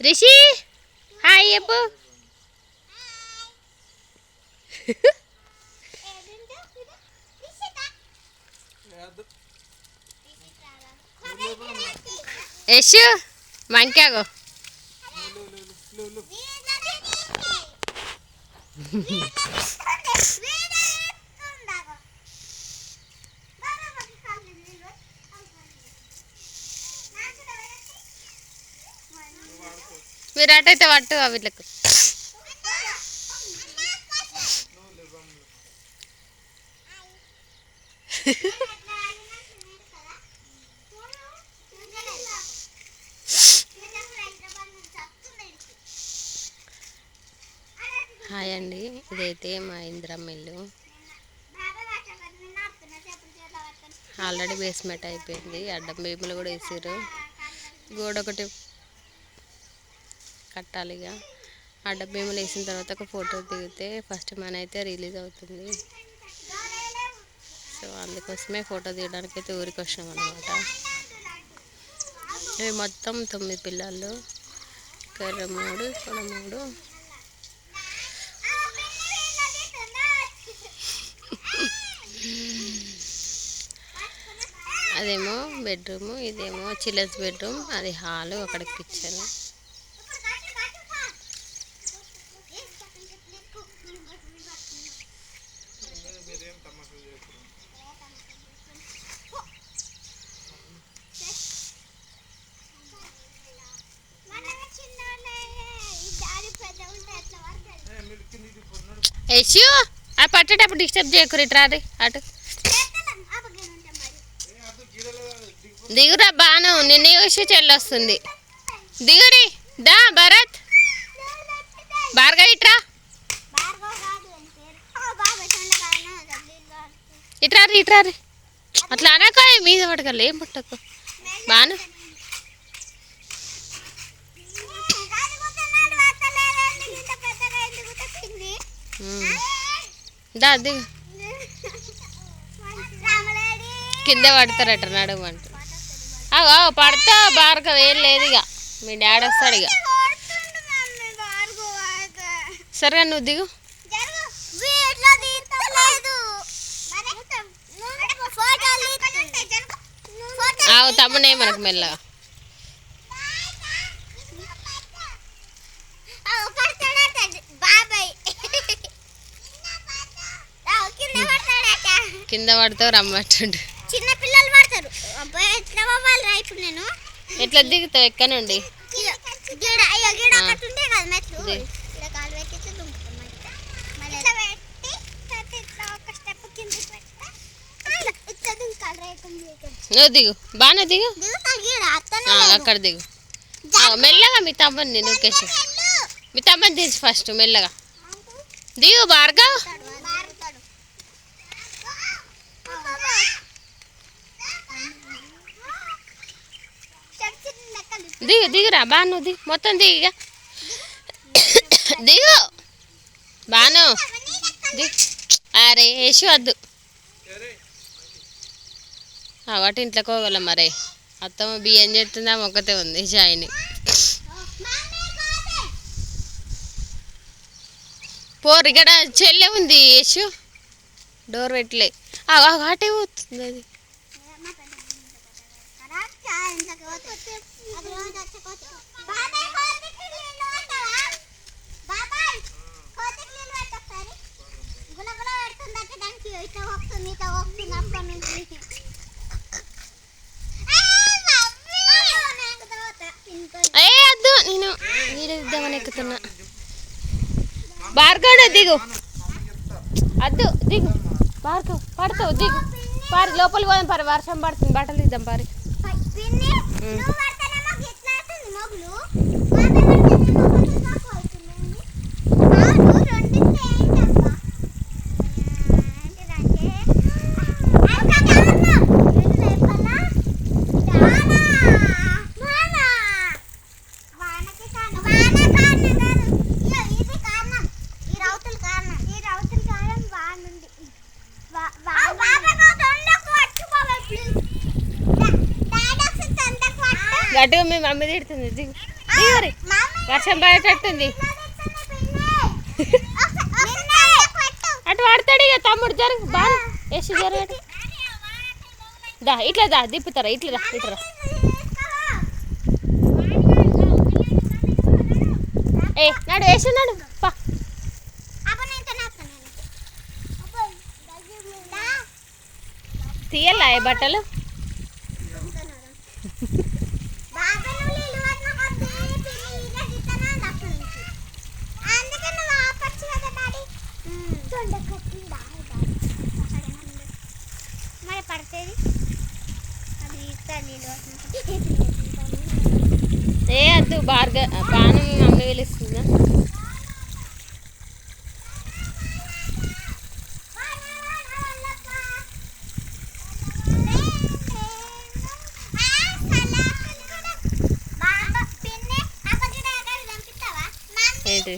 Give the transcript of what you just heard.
ऋषि हाय अबू क्या ಮಂಕ್ಯಾಗೋ మీరు అటైతే పట్టు వీళ్ళకు. హాయ్ అండి ఇదైతే మా ఇంద్రమ్మ ఇల్లు ఆల్రెడీ బేస్మెంట్ అయిపోయింది అడ్డం భీములు కూడా వేసారు గోడ ఒకటి కట్టాలి ఇక ఆ భీములు వేసిన తర్వాత ఒక ఫోటో దిగితే ఫస్ట్ మన అయితే రిలీజ్ అవుతుంది. సో అందుకోసమే ఫోటో దిగడానికి అయితే ఊరికి వచ్చినాం అనమాట ఇవి మొత్తం తొమ్మిది పిల్లలు. కర్ర మూడు ఇక్కడ మూడు. అదేమో బెడ్రూమ్ ఇదేమో చిల్డ్రన్స్ బెడ్రూమ్ అది హాలు అక్కడ కిచెన్. యశు ఆ పట్టేటప్పుడు డిస్టర్బ్ చేయకు రిట్రారి అటు. దిగురా బాను నిన్న చూసి చెల్లొస్తుంది. దిగురి దా భరత్. బార్గా ఇట్రా ఇట్రారి ఇట్రారి అట్లా అనక మీద పడగల ఏం పుట్టకు. బాను. Mm. దా దిగు కింద పడతారట నడుము అంట. అగో పడతా బార్క ఏం లేదు ఇక మీ డాడీ వస్తాడు ఇక సరే నువ్వు దిగు. ఆవు తమ్మునే మనకు మెల్లగా. కింద పడతావు రమ్మంటుండు. చిన్న పిల్లలు పడతారు. అబ్బాయి ఎట్లా పోవాలి రా ఇప్పుడు నేను? ఎట్లా దిగుతావు? ఎక్క నుండి. నువ్వు దిగు. బాగా దిగు. అక్కడ దిగు. మెల్లగా మీ తమ్ముని నూకేసి మీ తమ్ముని తీసి ఫస్ట్ మెల్లగా. దిగు భార్గవ్ మారుతాడు. చిన్న చిన్న లెక్కలు. దిగు దిగురా బాను దిగు మొత్తం దిగిగా దిగు. బాను. దిగు. అరే వేసి వద్దు. అవాటి ఇంట్లోకి పోగలం మరే. అత్తమ్మ బియ్యం చేస్తుంది మొక్కతే ఉంది షాయిని పోరు ఇక్కడ చెల్లె ఉంది యేసు డోర్ పెట్టలే. ఆ అటే పోతుంది అది. ఇద్దామని ఎక్కుతున్నా. భార్గవ్ దిగు. వద్దు దిగు. భార్గవ్ పడతావు దిగు. పారి లోపలికి పోదాం పారి వర్షం పడుతుంది బట్టలు తీద్దాం పారి. గట్టిగా మీ మమ్మీ తిడుతుంది దిగు. వర్షం పడేటట్టుంది అటు వాడతాడు ఇక తమ్ముడు జరుగు బాగా వేసి జరగడు దా ఇట్లా దా దిప్పుతారా ఇట్లా రా ఇట్లా రా. ఏ నాడు వేసినాడు పా. తీయల్లా ఏ బట్టలు? మరి పడుతుంది అది ఏ అద్దు బార్గ బాణం మమ్మీ పిలుస్తుందా? ఏంటి?